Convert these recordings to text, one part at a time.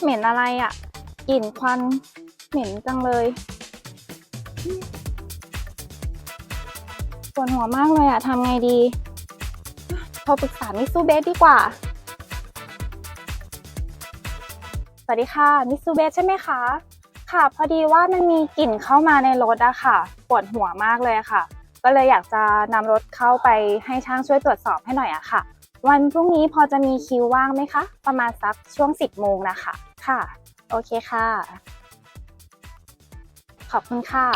เหม็นอะไรอะ่ะกลิ่นควันเหม็นจังเลยปวดหัวมากเลยอะ่ะทำไงดีโทรปรึกษามิสซูเบสดีกว่า สวัสดีค่ะ มิสซูเบสใช่ไหมคะ ค่ะ พอดีว่ามันมีกลิ่นเข้ามาในรถอะค่ะ ปวดหัวมากเลยค่ะ ก็เลยอยากจะนำรถเข้าไปให้ช่างช่วยตรวจสอบให้หน่อยอะค่ะ วันพรุ่งนี้พอจะมีคิวว่างไหมคะ ประมาณสักช่วง 10 โมงนะคะ ค่ะ โอเคค่ะ ขอบคุณค่ะ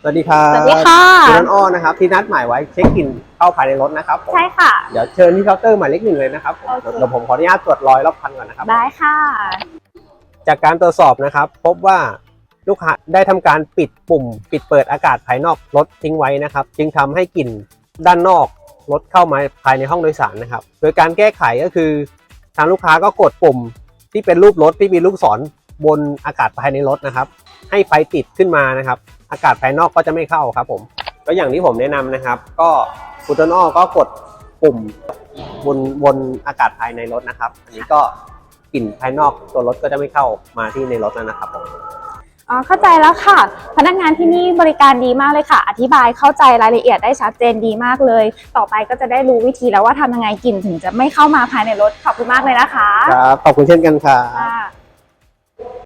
สวัสดีครับสวัสดีค่ะคุณน้นอ้อนะครับ ที่นัดหมายไว้เช็คอินเข้าภายในรถนะครับผมใช่ค่ะ เดี๋ยวเชิญที่เคาน์เตอร์หมายเลขหนึ่งเลยนะครับผมโอเค เดี๋ยวผมขออนุญาตตรวจรอยรอบคันก่อนนะครับ ได้ค่ะ จากการตรวจสอบนะครับ พบว่าลูกค้าได้ทำการปิดปุ่ม ปิดเปิดอากาศภายนอกรถทิ้งไว้นะครับ จึงทำให้กลิ่น ด้านนอกรถเข้ามาภายในห้องโดยสารนะครับ โดยการแก้ไขก็คือ ทางลูกค้าก็กดปุ่มที่เป็นรูปรถที่มีลูกศรบนอากาศภายในรถนะครับ ให้ไฟติดขึ้นมานะครับ อากาศภายนอกก็จะไม่เข้าครับผมก็อย่างที่ผมแนะนำนะครับ ก็คุณต้นอ้อก็กดปุ่มบนบนอากาศภายในรถนะครับ อันนี้ก็กลิ่นภายนอกตัวรถก็จะไม่เข้ามาที่ในรถแล้วนะครับผม อ๋อเข้าใจแล้วค่ะ พนักงานที่นี่บริการดีมากเลยค่ะ อธิบายเข้าใจรายละเอียดได้ชัดเจนดีมากเลย ต่อไปก็จะได้รู้วิธีแล้วว่าทำยังไงกลิ่นถึงจะไม่เข้ามาภายในรถขอบคุณมากเลยนะคะ ครับ ขอบคุณเช่นกันครับ ค่ะ